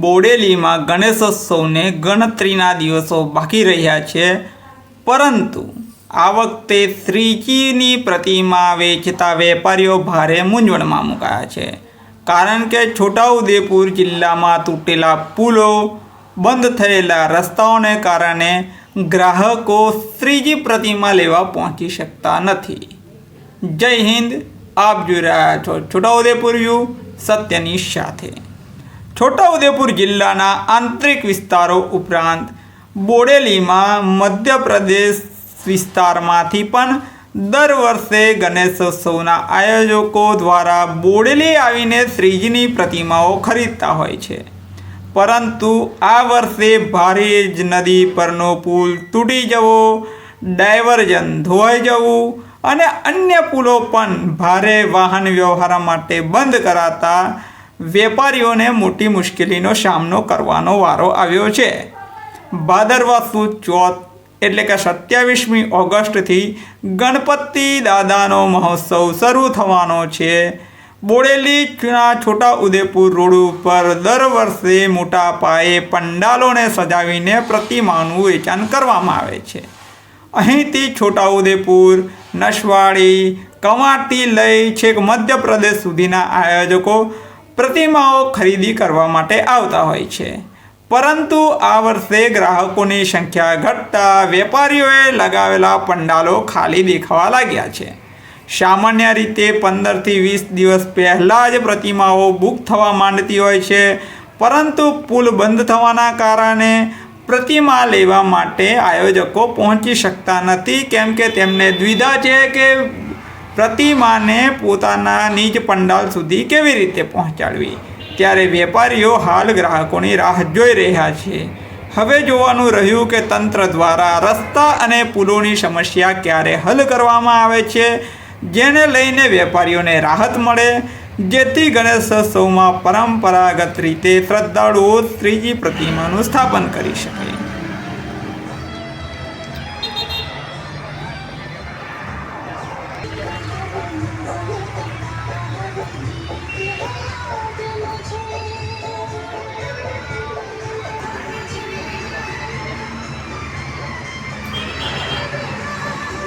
બોડેલીમાં ગણેશોત્સવને ગણતરીના દિવસો બાકી રહ્યા છે. પરંતુ આ વખતે શ્રીજીની પ્રતિમા વેચતા વેપારીઓ ભારે મૂંઝવણમાં મુકાયા છે. કારણ કે છોટાઉદેપુર જિલ્લામાં તૂટેલા પુલો, બંધ થયેલા રસ્તાઓને કારણે ગ્રાહકો શ્રીજી પ્રતિમા લેવા પહોંચી શકતા નથી. જય હિન્દ, આપ જોઈ રહ્યા છો છોટાઉદેપુર વ્યૂ, સત્યની સાથે. છોટાઉદેપુર જિલ્લાના આંતરિક વિસ્તારો ઉપરાંત બોડેલીમાં મધ્યપ્રદેશ વિસ્તારમાંથી પણ દર વર્ષે ગણેશોત્સવના આયોજકો દ્વારા બોડેલી આવીને શ્રીજીની પ્રતિમાઓ ખરીદતા હોય છે. પરંતુ આ વર્ષે ભારે જ નદી પરનો પુલ તૂટી જવો, ડાયવર્જન ધોવાઈ જવું અને અન્ય પુલો પણ ભારે વાહન વ્યવહાર માટે બંધ કરાતા વેપારીઓને મોટી મુશ્કેલીનો સામનો કરવાનો વારો આવ્યો છે. ભાદરવા સુદ ચોથ એટલે કે સત્યાવીસમી ઓગસ્ટથી ગણપતિ દાદાનો મહોત્સવ શરૂ થવાનો છે. બોડેલીના છોટા ઉદેપુર રોડ ઉપર દર વર્ષે મોટા પાયે પંડાલોને સજાવીને પ્રતિમાનું વેચાણ કરવામાં આવે છે. અહીંથી છોટા ઉદેપુર, નસવાડી કમાટી લઈ છેક મધ્યપ્રદેશ સુધીના આયોજકો પ્રતિમાઓ ખરીદી કરવા માટે આવતા હોય છે. પરંતુ આ વર્ષે ગ્રાહકોની સંખ્યા ઘટતા વેપારીઓએ લગાવેલા પંડાલો ખાલી દેખાવા લાગ્યા છે. સામાન્ય રીતે પંદરથી વીસ દિવસ પહેલાં જ પ્રતિમાઓ બુક થવા માંડતી હોય છે, પરંતુ પુલ બંધ થવાના કારણે પ્રતિમા લેવા માટે આયોજકો પહોંચી શકતા નથી, કેમ કે તેમને દ્વિધા છે કે પ્રતિમાને પોતાના નિજ પંડાલ સુધી કેવી રીતે પહોંચાડવી? ત્યારે વેપારીઓ હાલ ગ્રાહકોની રાહ જોઈ રહ્યા છે. હવે જોવાનું રહ્યું કે તંત્ર દ્વારા રસ્તા અને પુલોની સમસ્યા ક્યારે હલ કરવામાં આવે છે, જેને લઈને વેપારીઓને રાહત મળે. જેથી ગણેશોત્સવમાં પરંપરાગત રીતે શ્રદ્ધાળુઓ ત્રીજી પ્રતિમાનું સ્થાપન કરી શકે.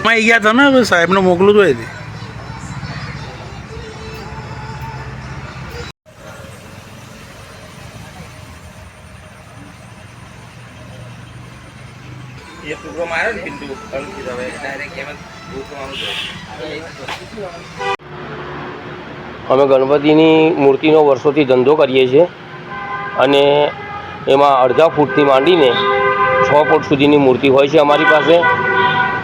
માં ગયા હતા ને હવે સાહેબને મોકલું તો એથી. એ ટુકડો માર્યો ને બિંદુ અંકિત હવે ડાયરેક્ટ એમ જ ગોઠવવાનું છે અમે ગણપતિની મૂર્તિનો વર્ષોથી ધંધો કરીએ છીએ અને એમાં અડધા ફૂટથી માંડીને છ ફૂટ સુધીની મૂર્તિ હોય છે અમારી પાસે.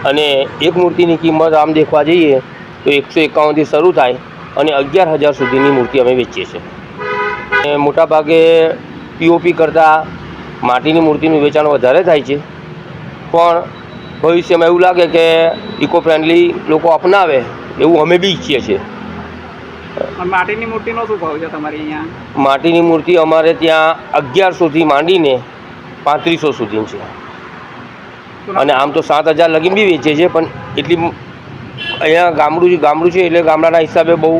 અને એક મૂર્તિની કિંમત આમ દેખવા જઈએ તો એકસો એકાવનથી શરૂ થાય અને અગિયાર હજાર સુધીની મૂર્તિ અમે વેચીએ છીએ. મોટાભાગે પીઓપી કરતાં માટીની મૂર્તિનું વેચાણ વધારે થાય છે. પણ ભવિષ્યમાં એવું લાગે કે ઇકો ફ્રેન્ડલી લોકો અપનાવે એવું અમે બી ઈચ્છીએ છીએ. માટીની મૂર્તિનો શું ભાવ છે તમારી અહીંયા? માટીની મૂર્તિ અમારે ત્યાં અગિયારસોથી માંડીને પાંત્રીસો સુધી છે. અને આમ તો સાત હજાર લગીન બી વેચે છે પણ એટલી અહીંયા ગામડું ગામડું છે એટલે ગામડાના હિસાબે બહુ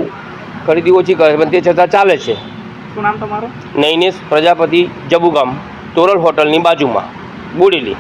ખરીદી ઓછી કરે પણ તે છતાં ચાલે છે. શું નામ તમારું? નૈનેશ પ્રજાપતિ જબુગામ તોરલ હોટલની બાજુમાં બોડેલી.